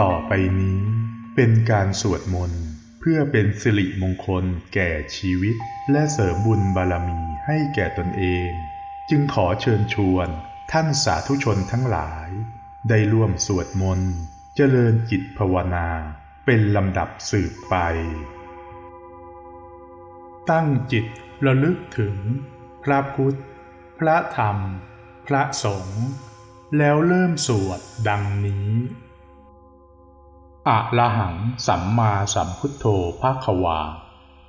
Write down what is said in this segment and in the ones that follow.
ต่อไปนี้เป็นการสวดมนต์เพื่อเป็นสิริมงคลแก่ชีวิต และเสริมบุญบารมีให้แก่ตนเอง จึงขอเชิญชวนท่านสาธุชนทั้งหลาย ได้ร่วมสวดมนต์เจริญจิตภาวนา เป็นลำดับสืบไป ตั้งจิตระลึกถึง พระพุทธ พระธรรม พระสงฆ์แล้วเริ่มสวดดังนี้ อะระหังสัมมาสัมพุทโธภาควา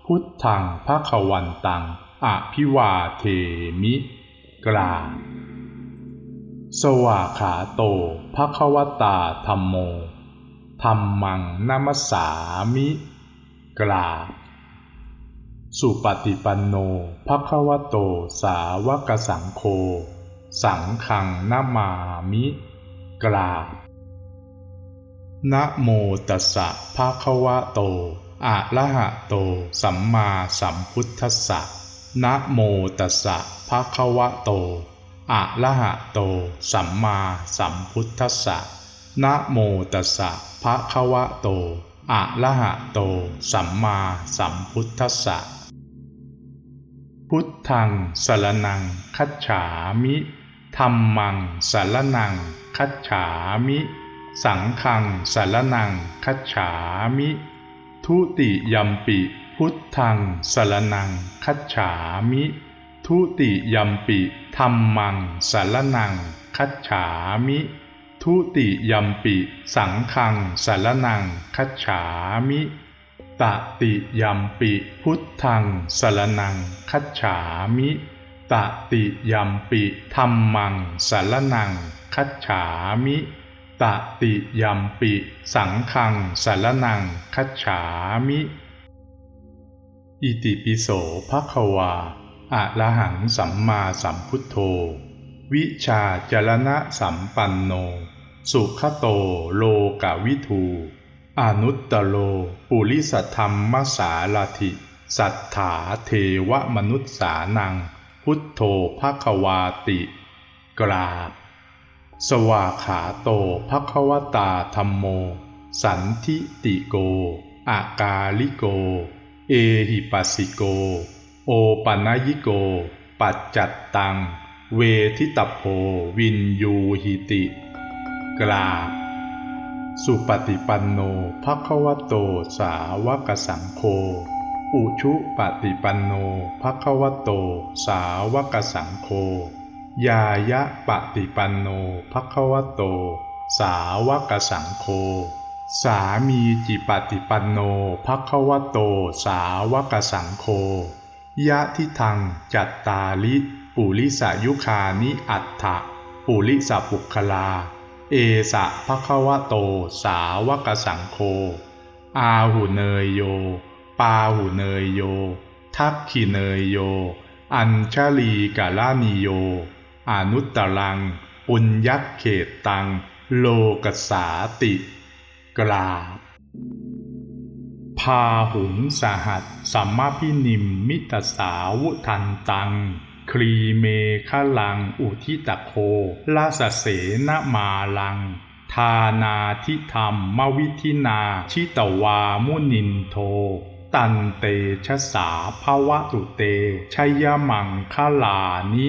พุทธังภาควันตังอภิวาเทมิ กลาสวาขาโตภาควตาธรรมโมธรรมังนามัสามิ กลา สุปฏิปันโนภะควโตสาวกสังโฆ สังฆังนามามิกราบ นะโมตัสสะภะคะวะโต อะระหะโต สัมมาสัมพุทธัสสะ นะโมตัสสะภะคะวะโต อะระหะโต สัมมาสัมพุทธัสสะ นะโมตัสสะภะคะวะโต อะระหะโต สัมมาสัมพุทธัสสะ พุทธังสรนังคัจฉามิธัมมังสรนังคัจฉามิ สังฆังสรนังคัจฉามิ ทุติยัมปิ พุทธังสรนังคัจฉามิ ทุติยัมปิธัมมังสรนังคัจฉามิ ทุติยัมปิ สังฆังสรนังคัจฉามิ ตติยัมปิ พุทธังสรนังคัจฉามิตติยัมปิธัมมังสรนังคัจฉามิ ตติยัมปิสังฆังสารนังคัจฉามิ อิติปิโสภควาอะระหังสัมมาสัมพุทโธ วิชาจรณะสัมปันโน สุขโตโลกวิทูอนุตตโล ปุริสธรรมสาลธิ สัทธาเทวมนุษสานัง พุทโธภควาติ กราบ สวาขาโตภควตาธรรมโม สันทิติโก อากาลิโก เอหิปัสสิโก โอปัญญิโก ปัจจัตตัง เวทิตโพวินยูหิติกราบสุปฏิปันโนภควโตสาวกสังโฆอุชุปฏิปันโนภควโตสาวกสังโฆ ยายะปฏิปันโนภควโต สาวกสังโฆสามีจิปฏิปันโนภควโต สาวกสังโฆยะทิทังจัตตาลิปุริสายุคานิอัตถะปุริสปุคลา เอสะภควโต สาวกสังโฆอาหุเนยโย ปาหุเนยโย ทักขิเนยโย อัญชลีกาลานิโย อนุตตรัง ปุญยักเขตตัง โลกสาติกราบพาหุงสหัสสัมมาพินิมมิตสาวุทันตัง ครีเมฆลัง อุทิตโคลาสเสนมาลัง ทานาทิธรรมมวิธินา ชิตวามุนินโท ตันเตชะสาภวะตุเตชยมังคลานิ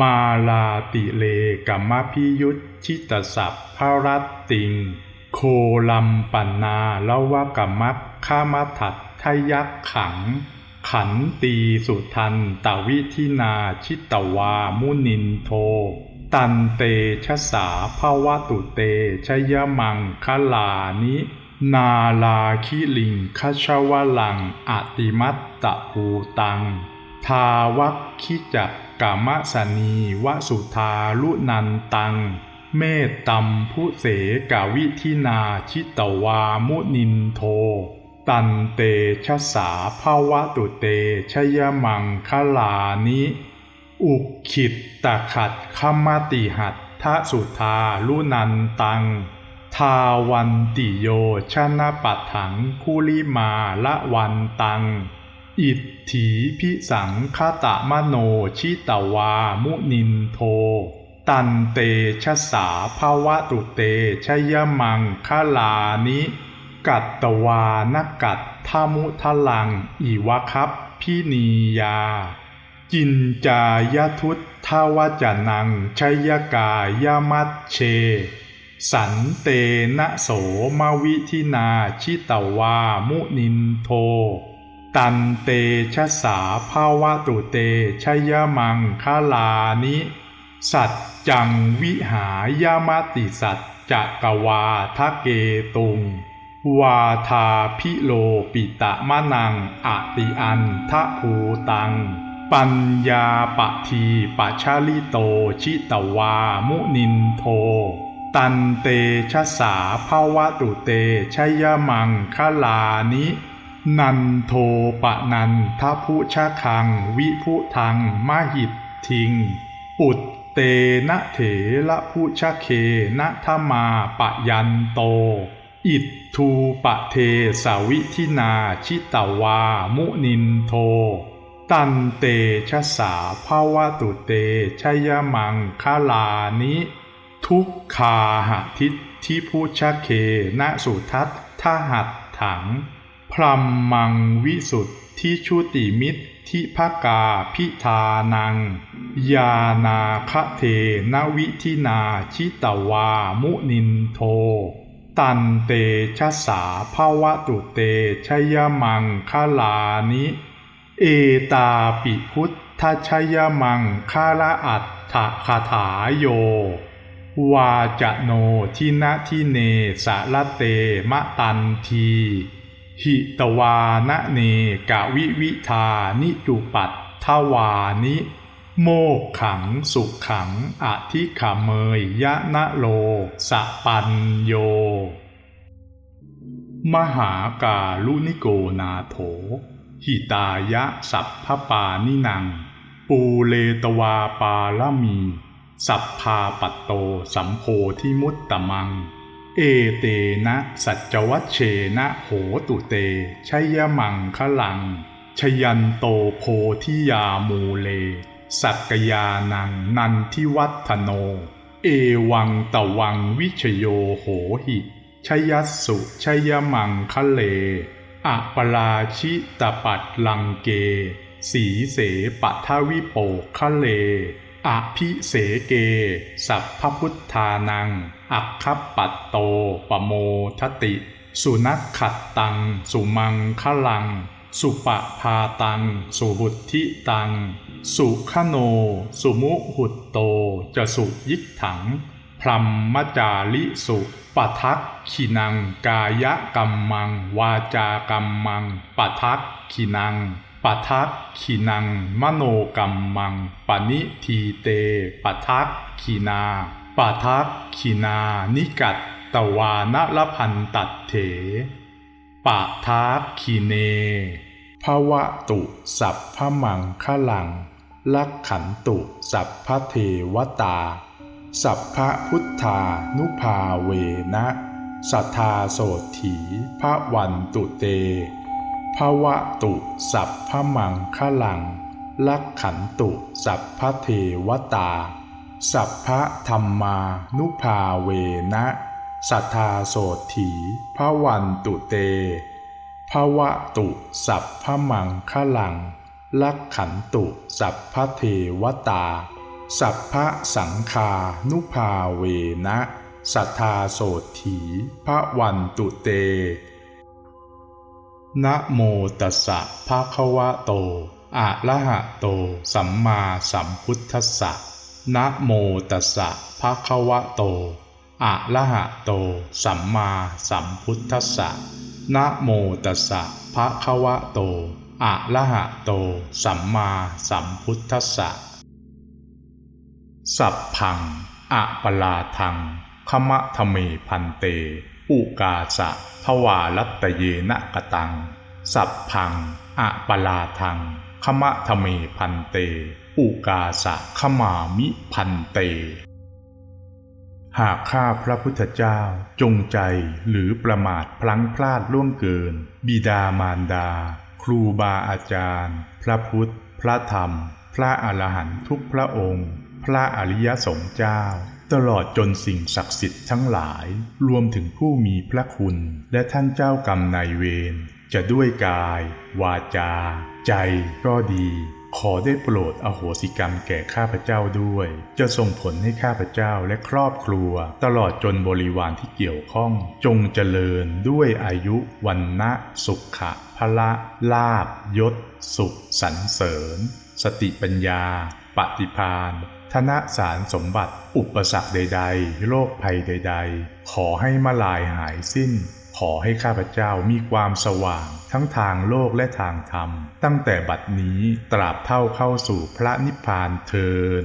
มาลาติเลกัมมพิยุตชิตสัพพรัตติง โคลัมปันนาละวะกัมมัคขามทัตทยักขัง ขันตีสุทันตวิธินาชิตวามุนินโท ตันเตชะสาภวตุเตชยมังคลานินาลาคิลิงคชวลังอติมัตตภูตัง ทาวัคคิจัก กามสนีวสุธาลุนันตัง เมตตัมพุเสกาวิธินาชิตวามุนินโท ตันเตชะสาภาวะตุเตชยมังคลานิ อุขิตตะขัดขมติหัตทะสุธาลุนันตัง ทาวันติโยชนะปัถังคุลิมาละวันตัง อิทถีพิสังคตะมโนชิตวามุนินโท ตันเตชะสาภาวะตุเตชยมังคลานิ กัตตวานกัตทามุทลังอีวะคับพินียา จินจายทุตทาวจนังชยกายมัตเช สันเตนะโสมวิธินาชิตวามุนินโท ตันเตชะสาภาวะตุเตชยมังคลานิ สัจจังวิหายามติสัจจะกวาทะเกตุง วาทาพิโลปิตะมะนังอติอันทะภูตัง ปัญญาปะทีปะชาลิโตชิตวามุนินโท ตันเตชะสาภาวะตุเตชยมังคลานิ นันโทปะนันทพุชะคัง วิพุทังมหิตทิง ปุตเตนะเถละพุชเคนะทมาปะยันโต อิททูปะเทสาวิทินาชิตวามุนินโท ตันเตชะสาภาวะตุเตชยมังคลานิ ทุกขาหทิทิพุชเคนะสุทัตทหัตถัง พรัมมังวิสุทธิชุติมิตรทิภกาพิธานัง ยานาคะเทนวิทินาชิตวามุนินโท ตันเตชะสาภาวะตุเตชยมังคลานิ เอตาปิพุทธชยมังคาระอัตถคาถาโยวาจโนทินะทิเนสะละเตมะตันที หิตวานะเนกะวิวิธานิจุปัตทวานิ โมกขังสุขขังอธิขเมยยะนะโลสะปัญโย มหากาลุนิโกนาโถ หิตายะสัพพปานินัง ปูเลตวาปาลมี สัพพาปัตโตสัมโพธิมุตตมัง เอเตนะสัจวัชเชนะโหตุเตชัยมังคลัง ชยันโตโพธิยามูเล สักกยานังนันทิวัฒโน เอวังตะวังวิชโยโหหิชยัสสุชยมังคะเลอะปราชิตปัดลังเก สีเสปัทวิโปคะเล อภิเสเก สัพพพุทธานัง อัคคปัตโต ปโมทติ สุนักขัดตัง สุมังคะลัง สุปะพาตัง สุบุตทิตัง สุขโน สุมุหุตโต จะสุยิกถัง พรมมจาลิสุปทักขินัง กายกรรมัง วาจากรรมังปทักขินัง ปัทักขินัง มโนกรรมมังปนิทีเตปัทักขินาปัทักขินานิกัตตวานละพันตัดเถปะทักขิเนภวะตุสัพพมังคลัง ลักขันตุสัพพเทวตา สัพพพุทธานุภาเวนะ สัทธาโสถีพระวันตุเต ภวะตุสัพพมังคลัง ลักขันตุสัพพเทวตา สัพพธรรมานุภาเวนะ สัทธาโสถีพระวันตุเตภวะตุสัพพมังคลัง ลักขันตุสัพพเทวตา สัพพสังคานุภาเวนะ สัทธาโสถีพระวันตุเต นะโมตัสสะภะคะวะโต อะระหะโต สัมมาสัมพุทธัสสะ นะโมตัสสะภะคะวะโต อะระหะโต สัมมาสัมพุทธัสสะ นะโมตัสสะภะคะวะโต อะระหะโต สัมมาสัมพุทธัสสะ สัพพัง อะปลาทังขมะทเมพันเต อุกาสะทวารัตเยนะกตัง สัพพังอะปลาทังขมะทะเมพันเต อุกาสะขมามิพันเต หากข้าพระพุทธเจ้าจงใจหรือประมาทพลั้งพลาดล่วงเกิน บิดามารดา ครูบาอาจารย์ พระพุทธ พระธรรม พระอรหันตุทุกพระองค์ พระอริยสงฆ์เจ้า ตลอดจนสิ่งศักดิ์สิทธิ์ทั้งหลายรวมถึงผู้มีพระคุณและท่านเจ้ากรรมนายเวรจะด้วยกาย วาจา ใจก็ดี ขอได้โปรดอโหสิกรรมแก่ข้าพเจ้าด้วย จะส่งผลให้ข้าพเจ้าและครอบครัว ตลอดจนบริวารที่เกี่ยวข้อง จงเจริญด้วยอายุวันนะสุขะพละลาบยศ สุขสรรเสริญ สติปัญญา ปฏิพาน ธนสารสมบัติ อุปสรรคใด ๆ โรคภัยใด ๆ ขอให้มาลายหายสิ้น ขอให้ข้าพเจ้ามีความสว่าง ทั้งทางโลกและทางธรรม ตั้งแต่บัดนี้ตราบเท่าเข้าสู่พระนิพพานเทิน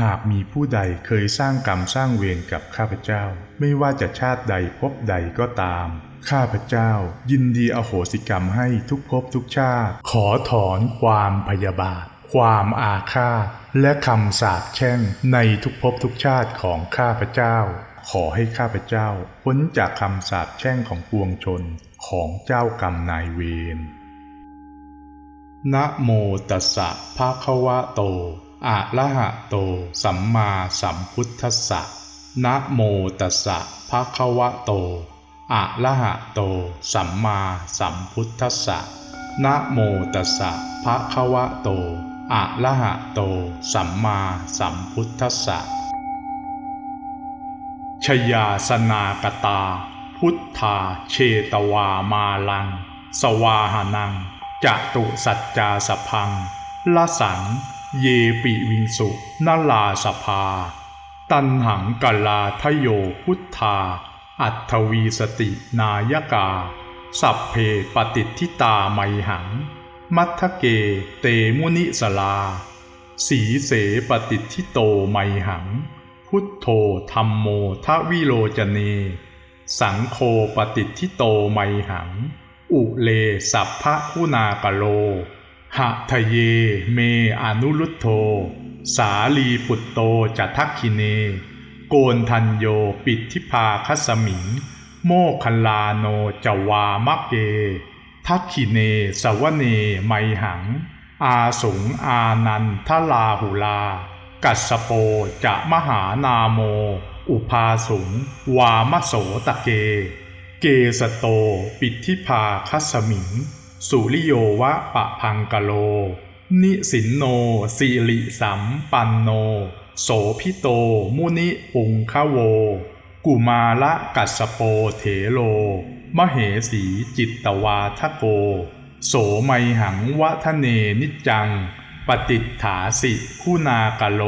หากมีผู้ใดเคยสร้างกรรมสร้างเวรกับข้าพเจ้า ไม่ว่าจะชาติใดภพใดก็ตาม ข้าพเจ้า ยินดีอโหสิกรรมให้ทุกภพทุกชาติ ขอถอนความพยาบาท ความอาฆาตและคำสาปแช่งในทุกภพทุกชาติของข้าพเจ้า ขอให้ข้าพเจ้าพ้นจากคำสาปแช่งของปวงชนของเจ้ากรรมนายเวรนะโมตัสสะภะคะวะโต อะระหะโต สัมมาสัมพุทธัสสะนะโมตัสสะภะคะวะโต อะระหะโต สัมมาสัมพุทธัสสะนะโมตัสสะภะคะวะโต อะระหะโต สัมมาสัมพุทธัสสะชยาสนากตา พุทธาเชตวามาลัง สวาหานังจตุสัจจาสพังละสัง เยปิวิงสุนลาสภา ตันหังกลาทโยพุทธา อัตถวีสตินายกา สัพเพปฏิทิตาไมหัง มัทเก เตมุนิสลา สีเสปฏิทิโตไมหัง พุทโธธรรมโมทวิโลจเน สังโฆปฏิทิโตไมหัง อุเลสัพพะคุณากโล หะทะเยเมอนุรุตโธสาลีปุตโตจะทักคิเน โกนทันโยปิทิพาคสมิง โมคคัลลาโนจวามะเก ทักขิเนสวเน ไมหัง อาสุงอานันทลาหุลา กัสโปจะมหานาโม อุปาสุง วามโสตะเก เกสโตปิทิพาคัสมิง สุริโยวะปะพังกะโล นิสินโนสิริสัมปันโน โสพิโตมุนิปุงคะโว กุมาละกัสโปเถโล มเหสีจิตตวาทโก โสไมหังวะทะเนนิจัง ปฏิฐาสิคุณากะโล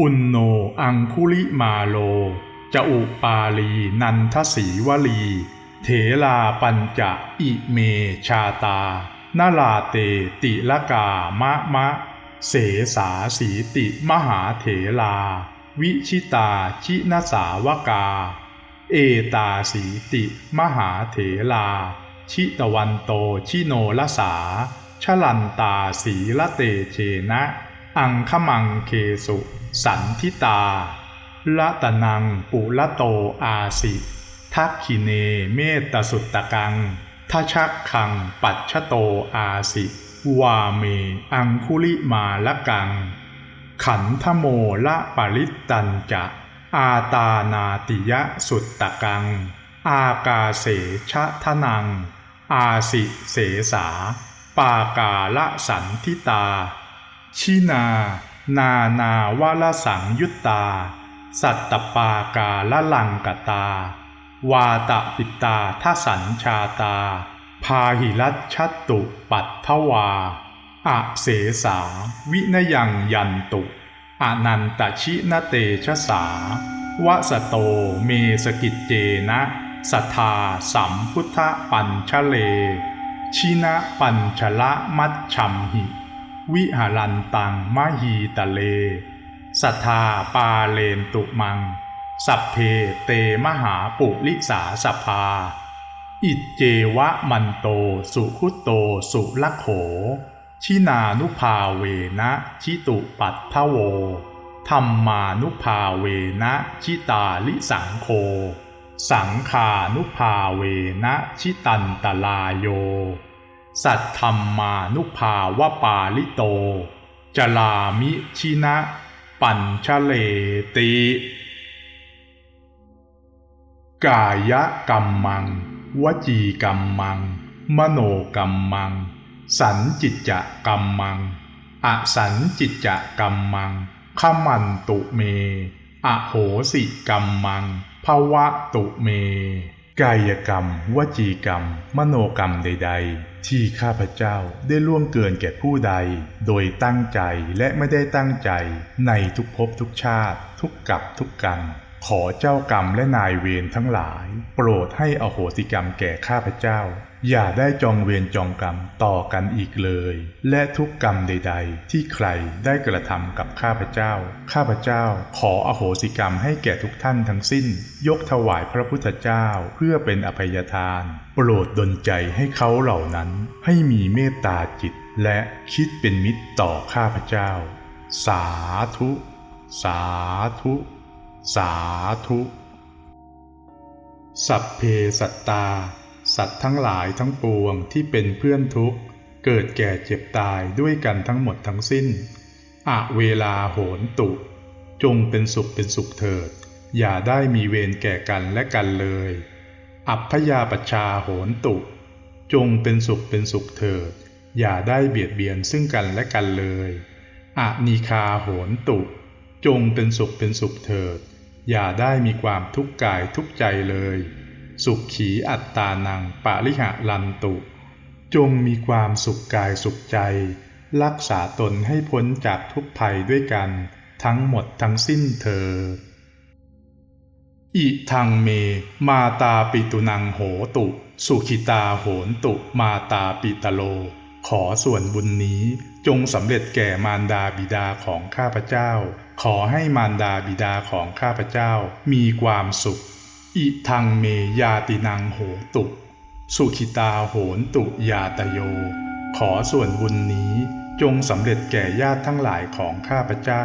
อุนโนอังคุลิมาโล จะอุปาลีนันทสีวลี เถลาปัญจะอิเมชาตานาลาเตติละกามะมะ เสสาสีติมหาเถลา วิชิตาชินสาวกา เอตาสีติ มหาเถลา ชิตวันโตชิโนลสาชลันตาสีละเตเชนะ อังคมังเคสุ สันทิตาละตะนังปุละโตอาสิทักขิเนเมตตสุตตะกังทชักขังปัจชโตอาสิ วาเม อังคุลิมาละกัง ขันธโมละปริตตันจะอาตานาติยะสุตตะกัง อากาเสชะทะนัง อาสิเสสา ปากาละสันทิตา ชินา นานาวาลสังยุตตา สัตตปากาละลังกตา วาตะปิตาทสัญชาตา พาหิรัชตตุปัตถวา อะเสสา วินยังยันตุ อนันตชินเตชะสาวะสโตเมสกิจเจนะสัทธาสัมพุทธปัญชเล ชินะปัญชละมัชชัมหิ วิหารันตังมหีตะเล สัทธาปาเลนตุมัง สัพเพเตมหาปุริสาสภา อิจเจวะมันโตสุขุโตสุลโข ชินานุภาเวนะชิตุปัตทโว ธรรมานุภาเวนะชิตาลิสังโค สังขานุภาเวนะชิตันตลายโย สัทธรรมานุภาวปาลิโต จลามิชินะ ปัญชเลติ กายกรรมมัง วจีกรรมมัง มโนกรรมมัง สันจิตจะกรรมมัง อสันจิตจะกรรมมังขมันตุเม อโหสิกรรมมังภวะตุเม กายกรรม วจีกรรม มโนกรรมใด ๆ ที่ข้าพเจ้าได้ล่วงเกินแก่ผู้ใด โดยตั้งใจและไม่ได้ตั้งใจ ในทุกภพทุกชาติ ทุกกับทุกกรรขอเจ้ากรรมและนายเวรทั้งหลาย โปรดให้อโหสิกรรมแก่ข้าพเจ้า อย่าได้จองเวรจองกรรมต่อกันอีกเลย และทุกกรรมใด ๆ ที่ใครได้กระทำกับข้าพเจ้า ข้าพเจ้าขออโหสิกรรมให้แก่ทุกท่านทั้งสิ้น ยกถวายพระพุทธเจ้าเพื่อเป็นอภัยทาน โปรดดลใจให้เขาเหล่านั้น ให้มีเมตตาจิต และคิดเป็นมิตรต่อข้าพเจ้า สาธุ สาธุ สาธุ สัพเพสัตตา สัตว์ทั้งหลายทั้งปวงที่เป็นเพื่อนทุกข์ เกิดแก่เจ็บตายด้วยกันทั้งหมดทั้งสิ้นอะเวลาโหนตุ จงเป็นสุขเป็นสุขเถิด อย่าได้มีเวรแก่กันและกันเลย อัพพยาปชชาโหนตุ จงเป็นสุขเป็นสุขเถิด อย่าได้เบียดเบียนซึ่งกันและกันเลยอะนีคาโหนตุ จงเป็นสุขเป็นสุขเถิด อย่าได้มีความทุกข์กายทุกใจเลย สุขขีอัตตานังปาริหะลันตุ จงมีความสุขกายสุขใจ รักษาตนให้พ้นจากทุกภัยด้วยกัน ทั้งหมดทั้งสิ้นเธอ อิทังเม มาตาปิตุนังโหตุ สุขิตาโหนตุมาตาปิตโล ขอส่วนบุญนี้จงสำเร็จแก่มารดาบิดาของข้าพเจ้า ขอให้มารดาบิดาของข้าพเจ้ามีความสุข อิทังเมยาตินังโหตุ สุขิตาโหนตุยาตโย ขอส่วนบุญนี้จงสำเร็จแก่ญาติทั้งหลายของข้าพเจ้า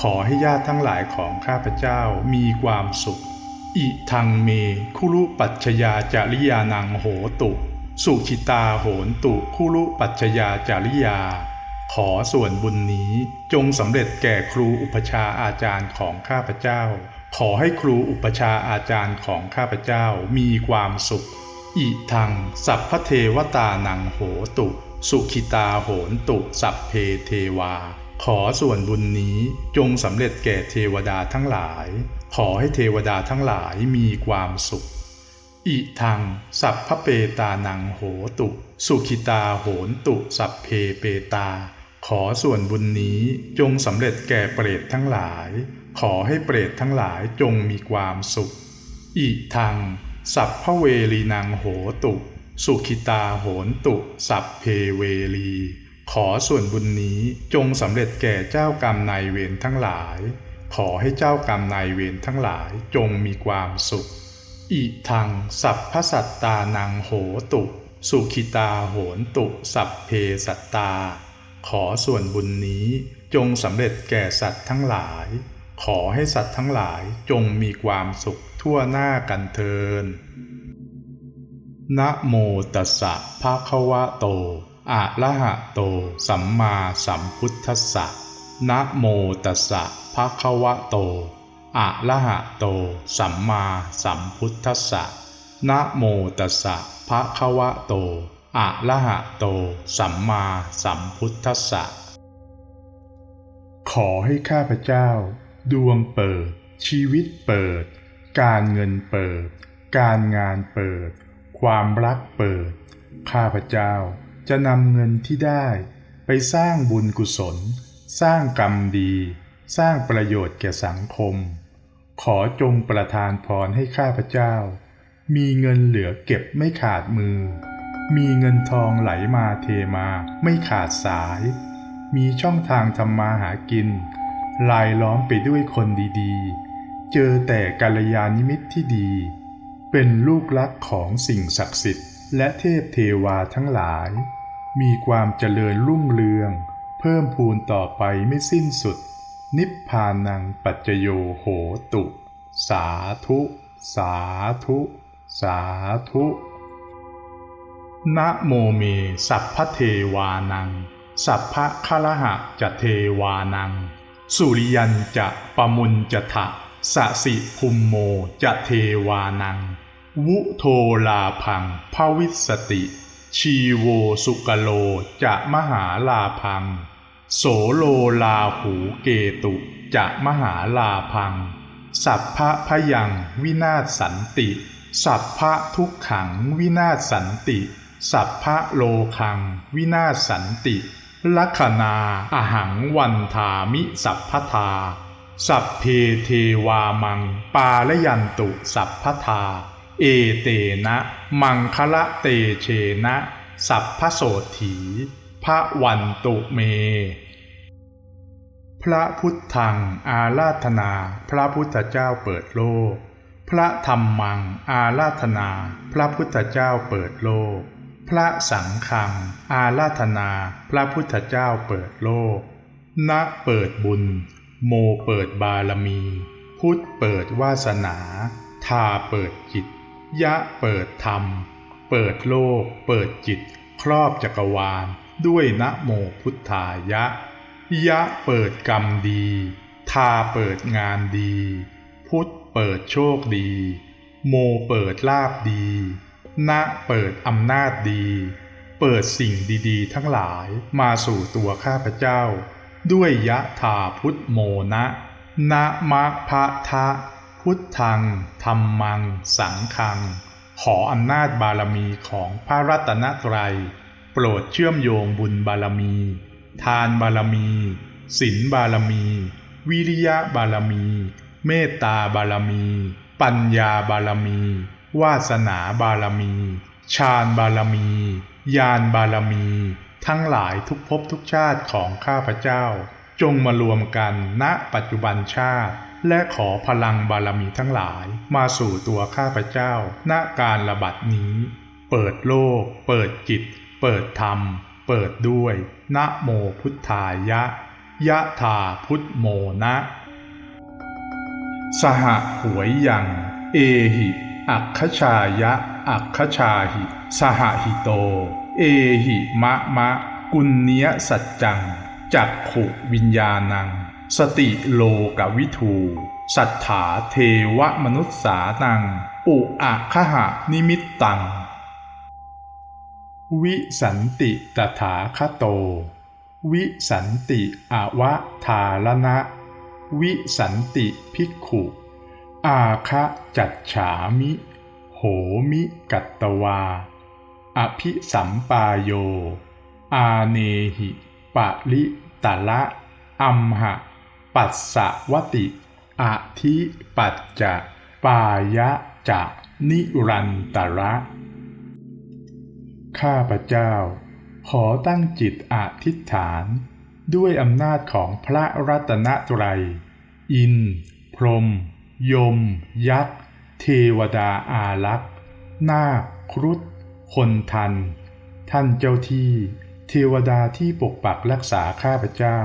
ขอให้ญาติทั้งหลายของข้าพเจ้ามีความสุข อิทังเมคุรุปัชยาจาริยานังโหตุ สุขิตาโหนตุคุรุปัชยาจาริยา ขอส่วนบุญนี้จงสำเร็จแก่ครูอุปชาอาจารย์ของข้าพเจ้า ขอให้ครูอุปชาอาจารย์ของข้าพเจ้ามีความสุข อิทัง สัพพเทวตานังโหตุ สุขิตาโหนตุ สัพเพเทวา ขอส่วนบุญนี้จงสำเร็จแก่เทวดาทั้งหลาย ขอให้เทวดาทั้งหลายมีความสุข อิทัง สัพพเปตานังโหตุ สุขิตาโหนตุ สัพเพเปตา ขอส่วนบุญนี้จงสำเร็จแก่เปรตทั้งหลาย ขอให้เปรตทั้งหลายจงมีความสุขอิทังสัพพเวลีนังโหตุ สุขิตาโหนตุ สัพเพเวลี ขอส่วนบุญนี้จงสำเร็จแก่เจ้ากรรมนายเวรทั้งหลาย ขอให้เจ้ากรรมนายเวรทั้งหลายจงมีความสุขอิทังสัพพสัตตานังโหตุ สุขิตาโหนตุ สัพเพสัตตา ขอส่วนบุญนี้จงสำเร็จแก่สัตว์ทั้งหลาย ขอให้สัตว์ทั้งหลายจงมีความสุขทั่วหน้ากันเทินนะโมตัสสะภะคะวะโต อะระหะโต สัมมาสัมพุทธัสสะนะโมตัสสะภะคะวะโต อะระหะโต สัมมาสัมพุทธัสสะนะโมตัสสะภะคะวะโต อะระหะโต สัมมาสัมพุทธัสสะขอให้ข้าพเจ้า ดวงเปิด ชีวิตเปิด การเงินเปิด การงานเปิด ความรักเปิด ข้าพเจ้าจะนำเงินที่ได้ ไปสร้างบุญกุศล สร้างกรรมดี สร้างประโยชน์แก่สังคม ขอจงประทานพรให้ข้าพเจ้า มีเงินเหลือเก็บไม่ขาดมือ มีเงินทองไหลมาเทมาไม่ขาดสาย มีช่องทางทำมาหากิน ลายล้อมไปด้วยคนดีๆ เจอแต่กัลยาณมิตรที่ดี เป็นลูกรักของสิ่งศักดิ์สิทธิ์ และเทพเทวาทั้งหลาย มีความเจริญรุ่งเรือง เพิ่มพูนต่อไปไม่สิ้นสุด นิพพานังปัจจโยโหตุ สาธุ สาธุ สาธุนะโมเม สัพพเทวานัง สัพพะคละหะจะเทวานัง สุริยันจะปะมุญจะทะสะสิภุมโมจะเทวานัง วุโทลาพังภวิสติ ชีโวสุกโลจะมหาลาพัง โสโลลาหูเกตุจะมหาลาพัง สัพพะพยังวินาศสันติ สัพพะทุกขังวินาศสันติ สัพพะโลคังวินาศสันติ ลัคนาอหังวันทามิสัพพทา สัพเพเทวามัง ปาลยันตุสัพพทา เอเตนะ มังคละเตเชนะ สัพพโสถีพระวันตุเม พระพุทธังอาราธนา พระพุทธเจ้าเปิดโลก พระธรรมังอาราธนา พระพุทธเจ้าเปิดโลก พระสังฆัง อาราธนา พระพุทธเจ้าเปิดโลก ณเปิดบุญ โมเปิดบารมี พุทธเปิดวาสนาทาเปิดจิต ยะเปิดธรรม เปิดโลก เปิดจิต ครอบจักรวาล ด้วยนะโมพุทธายะ ยะเปิดกรรมดีทาเปิดงานดี พุทธเปิดโชคดี โมเปิดลาบดี นะเปิดอำนาจดี เปิดสิ่งดีๆ ทั้งหลายมาสู่ตัวข้าพเจ้า ด้วยยะถาพุทธโมนะนะมะพะทะ พุทธังธรรมัง สังฆัง ขออำนาจบารมีของพระรัตนตรัย โปรดเชื่อมโยงบุญบารมี ทานบารมีศีลบารมี วิริยะบารมี เมตตาบารมี ปัญญาบารมี วาสนาบารมีฌานบารมีญาณบารมี ทั้งหลายทุกภพทุกชาติของข้าพเจ้า จงมารวมกันณปัจจุบันชาติ และขอพลังบารมีทั้งหลาย มาสู่ตัวข้าพเจ้า ณการระบัดนี้ เปิดโลก เปิดจิต เปิดธรรม เปิดด้วยนะโมพุทธายะ ยะถาพุทโมนะ สหหวยยัง เอหิ อัคคชายะ อัคคชาหิ สหหิโต เอหิมะมะ กุณเนียสัจจัง จักขุวิญญาณัง สติโลกวิทูสัทธาเทวมนุษสานัง อุอะคหะนิมิตตัง วิสันติตถาคโต วิสันติอวะทาลนะวิสันติภิกขุ อาคะจัดฉามิ โหมิกัตตวา อภิสัมปายโย อาเนหิปะลิตะละ อัมหะ ปัสสะวติอธิปัจจะปายะจะนิรันตระ ข้าพเจ้า ขอตั้งจิตอธิษฐาน ด้วยอำนาจของพระรัตนตรัย อิน พรหม ยม ยักษ์ เทวดาอารักษ์ นาคครุฑคนทัน ท่านเจ้าที่ เทวดาที่ปกปักรักษาข้าพเจ้า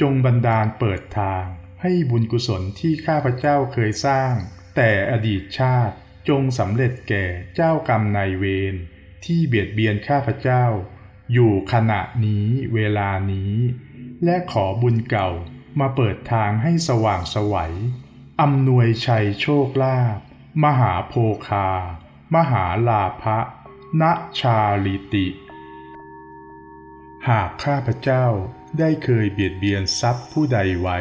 จงบันดาลเปิดทาง ให้บุญกุศลที่ข้าพเจ้าเคยสร้าง แต่อดีตชาติจงสำเร็จแก่เจ้ากรรมนายเวรที่เบียดเบียนข้าพเจ้า อยู่ขณะนี้เวลานี้ และขอบุญเก่ามาเปิดทางให้สว่างสวัย อำนวยชัยโชคลาภมหาโภคา มหาลาภะณชาลิติ หากข้าพเจ้าได้เคยเบียดเบียนทรัพย์ผู้ใดไว้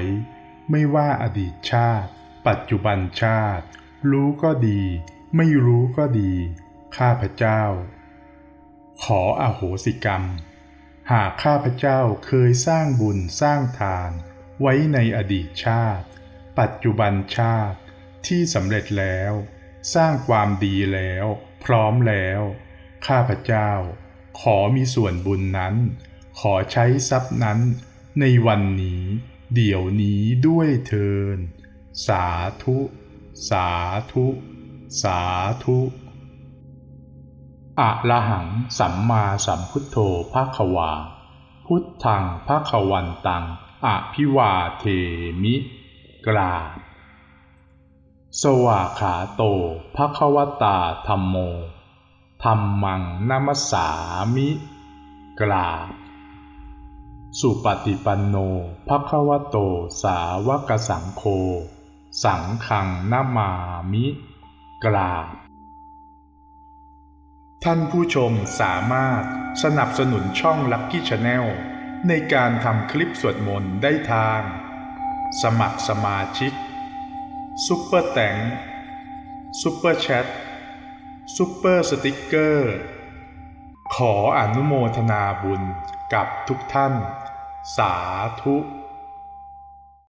ไม่ว่าอดีตชาติ ปัจจุบันชาติ รู้ก็ดี ไม่รู้ก็ดี ข้าพเจ้า ขออโหสิกรรม หากข้าพเจ้าเคยสร้างบุญสร้างทาน ไว้ในอดีตชาติ ปัจจุบันชาติที่สำเร็จแล้ว สร้างความดีแล้ว พร้อมแล้ว ข้าพเจ้า ขอมีส่วนบุญนั้น ขอใช้ทรัพย์นั้น ในวันนี้ เดี๋ยวนี้ด้วยเทิน สาธุ สาธุ สาธุอะระหังสัมมาสัมพุทโธภาควา พุทธังภาควันตังอะภิวาเทมิ กราบ สวาขาโตภาควตาธรรมโมธรรมังนัมสสามิ กราบ สุปฏิปันโนภควโตสาวกสังโฆสังขังนามามิ กราบ ท่านผู้ชมสามารถสนับสนุนช่อง Lucky Channel ในการทำคลิปสวดมนต์ได้ทาง สมัครสมาชิกซุปเปอร์แตงซุปเปอร์แชทซุปเปอร์สติกเกอร์ ขออนุโมทนาบุญกับทุกท่าน สาธุ